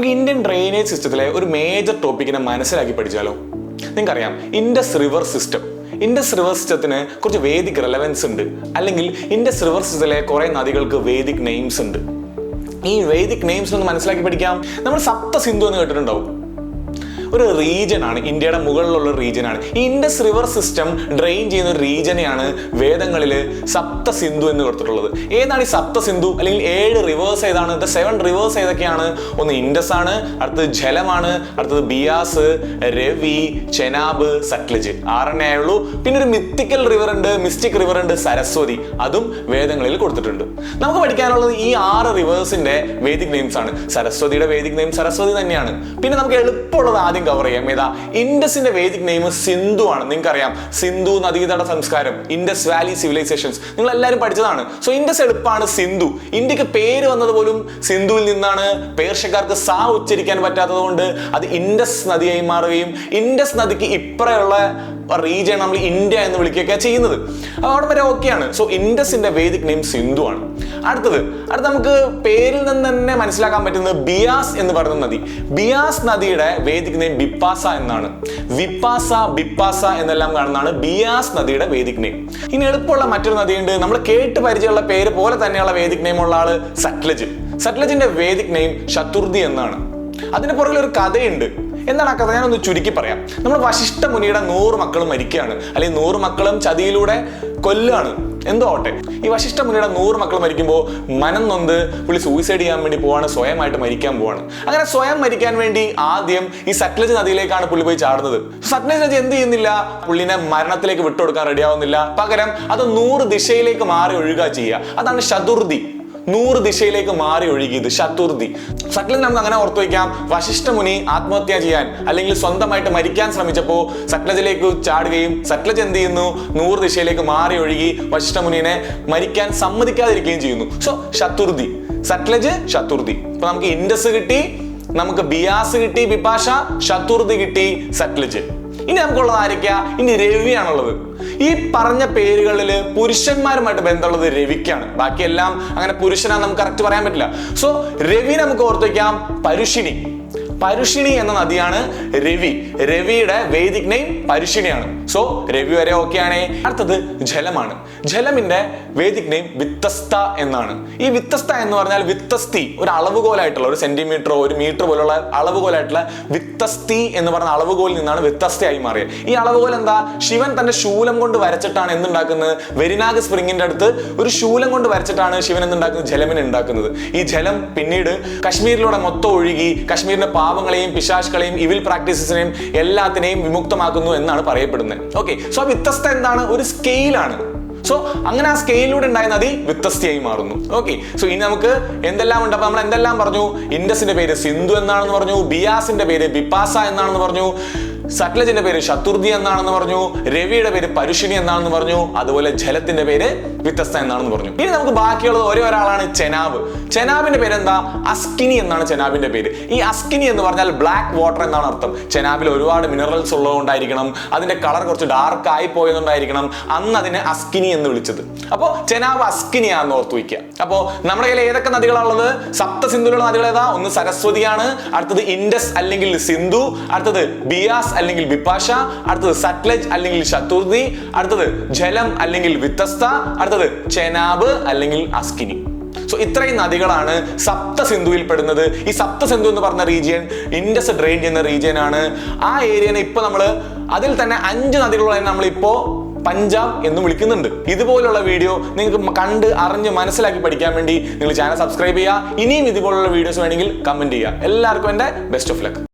നമുക്ക് Indian drainage സിസ്റ്റത്തിലെ ഒരു മേജർ ടോപ്പിക്കിനെ മനസ്സിലാക്കി പഠിച്ചാലോ? നിങ്ങൾക്കറിയാം Indus river system Indus river സിസ്റ്റത്തിന് കുറച്ച് വേദിക് റെലവൻസ് ഉണ്ട്. അല്ലെങ്കിൽ ഇൻഡസ് റിവർ സിസ്റ്റത്തിലെ കുറേ നദികൾക്ക് വേദിക് നെയിംസ് ഉണ്ട്. ഈ വേദിക് നെയിംസ് ഒന്ന് മനസ്സിലാക്കി പഠിക്കാം. നമ്മൾ സപ്ത സിന്ധു എന്ന് കേട്ടിട്ടുണ്ടാവും. ഒരു റീജിയൻ ആണ്. ഇന്ത്യയുടെ മുകളിലുള്ള റീജിയൻ ആണ്. ഈ ഇൻഡസ് റിവർ സിസ്റ്റം ഡ്രെയിൻ ചെയ്യുന്ന ഒരു റീജിയനെയാണ് വേദങ്ങളിൽ സപ്ത സിന്ധു എന്ന് കൊടുത്തിട്ടുള്ളത്. ഏതാണ് ഈ സപ്ത സിന്ധു അല്ലെങ്കിൽ ഏഴ് റിവേഴ്സ് ഏതാണ്? ദ സെവൻ റിവേഴ്സ് ഏതൊക്കെയാണ്? ഒന്ന് ഇൻഡസ് ആണ് അടുത്തത് ജലമാണ് അടുത്തത് ബിയാസ് രവി ചെനാബ് സറ്റ്ലജ് ആറെണ്ണേ ആയുള്ളൂ. പിന്നെ ഒരു മിത്തിക്കൽ റിവർ ഉണ്ട് മിസ്റ്റിക് റിവർ ഉണ്ട് സരസ്വതി അതും വേദങ്ങളിൽ കൊടുത്തിട്ടുണ്ട്. നമുക്ക് പഠിക്കാനുള്ളത് ഈ ആറ് റിവേഴ്സിന്റെ വേദിക് നെയിംസ് ആണ്. സരസ്വതിയുടെ വേദിക് നെയിം സരസ്വതി തന്നെയാണ്. പിന്നെ നമുക്ക് എളുപ്പമുള്ളത് ആദ്യം കവർ ചെയ്യാം. ഏതാ? ഇൻഡസിന്റെ വേദിക് നെയിം സിന്ധു ആണ്. നിങ്ങൾക്കറിയാം സിന്ധു നദീതട സംസ്കാരം ഇൻഡസ് വാലി സിവിലൈസേഷൻസ് നിങ്ങൾ എല്ലാവരും പഠിച്ചതാണ്. സോ ഇൻഡസ് എളുപ്പമാണ് സിന്ധു. ഇന്ത്യയ്ക്ക് പേര് വന്നത് പോലും സിന്ധുവിൽ നിന്നാണ്. പേർഷ്യക്കാർക്ക് സാ ഉച്ചരിക്കാൻ പറ്റാത്തതുകൊണ്ട് അത് ഇൻഡസ് നദിയായി മാറുകയും ഇൻഡസ് നദിക്ക് ഇപ്പറയുള്ള റീജിയൻ നമ്മൾ ഇന്ത്യ എന്ന് വിളിക്കുകയൊക്കെ ചെയ്യുന്നത്. അവിടെ വരെ ഓക്കെയാണ് സോ ഇൻഡസിന്റെ വേദിക് നെയിം സിന്ധു ആണ്. അടുത്തത് അടുത്ത നമുക്ക് പേരിൽ നിന്ന് തന്നെ മനസ്സിലാക്കാൻ പറ്റുന്നത് ബിയാസ് എന്ന് പറയുന്ന നദി. ബിയാസ് നദിയുടെ വേദിക് നെയിം ബിപ്പാസ എന്നാണ്. വിപ്പാസ ബിപ്പാസ എന്നെല്ലാം കാണുന്നതാണ് ബിയാസ് നദിയുടെ വേദിക് നെയിം. ഇനി എളുപ്പമുള്ള മറ്റൊരു നദിയുണ്ട്. നമ്മൾ കേട്ട് പരിചയമുള്ള പേര് പോലെ തന്നെയുള്ള വേദിക് നെയിം ഉള്ള ആൾ സറ്റ്ലജ് സറ്റ്ലജിന്റെ വേദിക് നെയിം ശതുർദി എന്നാണ്. അതിന് പുറകിൽ ഒരു കഥയുണ്ട്. എന്താണ് ആ കഥ? ഞാനൊന്ന് ചുരുക്കി പറയാം. നമ്മൾ വശിഷ്ഠ മുനിയുടെ നൂറ് മക്കളും മരിക്കുകയാണ്. അല്ലെങ്കിൽ നൂറ് മക്കളും ചതിയിലൂടെ കൊല്ലുകയാണ്. എന്തോ ആവട്ടെ ഈ വശിഷ്ഠ മുനിയുടെ നൂറ് മക്കൾ മരിക്കുമ്പോൾ മനം നൊന്ത് പുള്ളി സൂയിസൈഡ് ചെയ്യാൻ വേണ്ടി പോവാണ് സ്വയമായിട്ട് മരിക്കാൻ പോവാണ്. അങ്ങനെ സ്വയം മരിക്കാൻ വേണ്ടി ആദ്യം ഈ സത്ലജ് നദിയിലേക്കാണ് പുള്ളി പോയി ചാടുന്നത്. സത്ലജ് നദി എന്ത് ചെയ്യുന്നില്ല? പുള്ളിനെ മരണത്തിലേക്ക് വിട്ടുകൊടുക്കാൻ റെഡിയാവുന്നില്ല പകരം അത് നൂറ് ദിശയിലേക്ക് മാറി ഒഴുകുക ചെയ്യുക. അതാണ് ശതുർദി നൂറ് ദിശയിലേക്ക് മാറി ഒഴുകിയത് ശത്രുർദി സറ്റ്ലജ് നമുക്ക് അങ്ങനെ ഓർത്തു വയ്ക്കാം. വശിഷ്ഠമുനി ആത്മഹത്യ ചെയ്യാൻ അല്ലെങ്കിൽ സ്വന്തമായിട്ട് മരിക്കാൻ ശ്രമിച്ചപ്പോൾ സക്ലജിലേക്ക് ചാടുകയും സക്ലജ് എന്ത് ചെയ്യുന്നു? നൂറ് ദിശയിലേക്ക് മാറി ഒഴുകി വശിഷ്ഠ മുനിനെ മരിക്കാൻ സമ്മതിക്കാതിരിക്കുകയും ചെയ്യുന്നു. സോ ശത്രുർദി സക്ലജ് ശത്രുർദി ഇപ്പൊ നമുക്ക് ഇൻഡസ് കിട്ടി നമുക്ക് ബിയാസ് കിട്ടി ബിപാഷ ശത്രുർദി കിട്ടി സറ്റ്ലജ് ഇനി നമുക്കുള്ളത് ആരൊക്കെയാ? ഇനി രവിയാണുള്ളത്. ഈ പറഞ്ഞ പേരുകളിൽ പുരുഷന്മാരുമായിട്ട് ബന്ധമുള്ളത് രവിക്കാണ്. ബാക്കിയെല്ലാം അങ്ങനെ പുരുഷനാ നമുക്ക് കറക്റ്റ് പറയാൻ പറ്റില്ല. സോ രവി നമുക്ക് ഓർത്തു വയ്ക്കാം പരുഷിണി. പരുഷിണി എന്ന നദിയാണ് രവി. രവിയുടെ വേദിക് നെയിം പരുഷിണിയാണ്. സോ രവി വരെ ഓക്കെയാണ് അടുത്തത് ജലമാണ്. ജലമിന്റെ വേദിക് നെയിം വിത്തസ്ത എന്നാണ്. ഈ വിത്തസ്ത എന്ന് പറഞ്ഞാൽ വിത്തസ്തി ഒരു അളവുകോലായിട്ടുള്ള ഒരു സെന്റിമീറ്ററോ ഒരു മീറ്റർ പോലുള്ള അളവുകോലായിട്ടുള്ള വിത്തസ്തി എന്ന് പറഞ്ഞ അളവുകോലിൽ നിന്നാണ് വ്യത്യസ്തയായി മാറിയത്. ഈ അളവുകോൽ എന്താ? ശിവൻ തന്റെ ശൂലം കൊണ്ട് വരച്ചിട്ടാണ് എന്തുണ്ടാക്കുന്നത്? വെരിനാഗ് സ്പ്രിങ്ങിന്റെ അടുത്ത് ഒരു ശൂലം കൊണ്ട് വരച്ചിട്ടാണ് ശിവൻ എന്തുണ്ടാക്കുന്നത്? ജലമിനെ ഉണ്ടാക്കുന്നത്. ഈ ജലം പിന്നീട് കശ്മീരിലൂടെ മൊത്തം ഒഴുകി കശ്മീരിന്റെ പാവങ്ങളെയും പിശാചുകളെയും ഇവിൽ പ്രാക്ടീസസിനെയും എല്ലാത്തിനെയും വിമുക്തമാക്കുന്നു എന്നാണ് പറയപ്പെടുന്നത്. ഓക്കെ സോ വ്യത്യസ്ത എന്താണ്? ഒരു സ്കെയിലാണ് സോ അങ്ങനെ ആ സ്കെയിലിലൂടെ ഉണ്ടായ നദി വ്യത്യസ്തയായി മാറുന്നു. ഓക്കെ സോ ഇനി നമുക്ക് എന്തെല്ലാം ഉണ്ട്? അപ്പൊ നമ്മൾ എന്തെല്ലാം പറഞ്ഞു? ഇൻഡസിന്റെ പേര് സിന്ധു എന്നാണെന്ന് പറഞ്ഞു ബിയാസിന്റെ പേര് ബിപ്പാസ എന്നാണെന്ന് പറഞ്ഞു സറ്റ്ലജിന്റെ പേര് ശതുർദി എന്നാണെന്ന് പറഞ്ഞു രവിയുടെ പേര് പരുഷിണി എന്നാണെന്ന് പറഞ്ഞു അതുപോലെ ജലത്തിന്റെ പേര് വിത്തസ്ത എന്നാണെന്ന് പറഞ്ഞു. ഇനി നമുക്ക് ബാക്കിയുള്ളത് ഒരേ ഒരാളാണ് ചെനാബ്. ചെനാബിന്റെ പേര് എന്താ അസ്കിനി എന്നാണ് ചെനാബിന്റെ പേര്. ഈ അസ്കിനി എന്ന് പറഞ്ഞാൽ ബ്ലാക്ക് വാട്ടർ എന്നാണ് അർത്ഥം. ചെനാബിൽ ഒരുപാട് മിനറൽസ് ഉള്ളതുകൊണ്ടായിരിക്കണം അതിന്റെ കളർ കുറച്ച് ഡാർക്ക് ആയി പോയതുകൊണ്ടായിരിക്കണം അന്ന് അതിനെ അസ്കിനി എന്ന് വിളിച്ചത്. അപ്പോൾ ചെനാബ് അസ്കിനിയാന്ന് ഓർത്തു വയ്ക്കുക. അപ്പോൾ നമ്മുടെ കയ്യിൽ ഏതൊക്കെ നദികളാണുള്ളത്? സപ്ത സിന്ധുലുള്ള നദികൾ ഏതാ ഒന്ന് സരസ്വതിയാണ് അടുത്തത് ഇൻഡസ് അല്ലെങ്കിൽ സിന്ധു അടുത്തത് ബിയാസ് അല്ലെങ്കിൽ വിപാഷ അടുത്തത് സറ്റ്ലജ് അല്ലെങ്കിൽ ശതുർദി അടുത്തത് ജലം അല്ലെങ്കിൽ വിത്തസ്ത അടുത്തത് ചെനാബ് അല്ലെങ്കിൽ അസ്കിനി സോ ഇത്രയും നദികളാണ് സപ്ത സിന്ധുവിൽ പെടുന്നത്. ഈ സപ്ത സിന്ധു എന്ന് പറഞ്ഞ റീജിയൻ ഇൻഡസ് ഡ്രെയിൻ ചെയ്യുന്ന റീജിയൻ ആണ്. ആ ഏരിയനെ ഇപ്പൊ നമ്മൾ അതിൽ തന്നെ അഞ്ച് നദികളുള്ള നമ്മൾ ഇപ്പോ പഞ്ചാബ് എന്ന് വിളിക്കുന്നുണ്ട്. ഇതുപോലുള്ള വീഡിയോ നിങ്ങൾക്ക് കണ്ട് അറിഞ്ഞ് മനസ്സിലാക്കി പഠിക്കാൻ വേണ്ടി നിങ്ങൾ ചാനൽ സബ്സ്ക്രൈബ് ചെയ്യുക. ഇനിയും ഇതുപോലുള്ള വീഡിയോസ് വേണമെങ്കിൽ കമന്റ് ചെയ്യുക. എല്ലാവർക്കും എന്റെ ബെസ്റ്റ് ഓഫ് ലക്ക്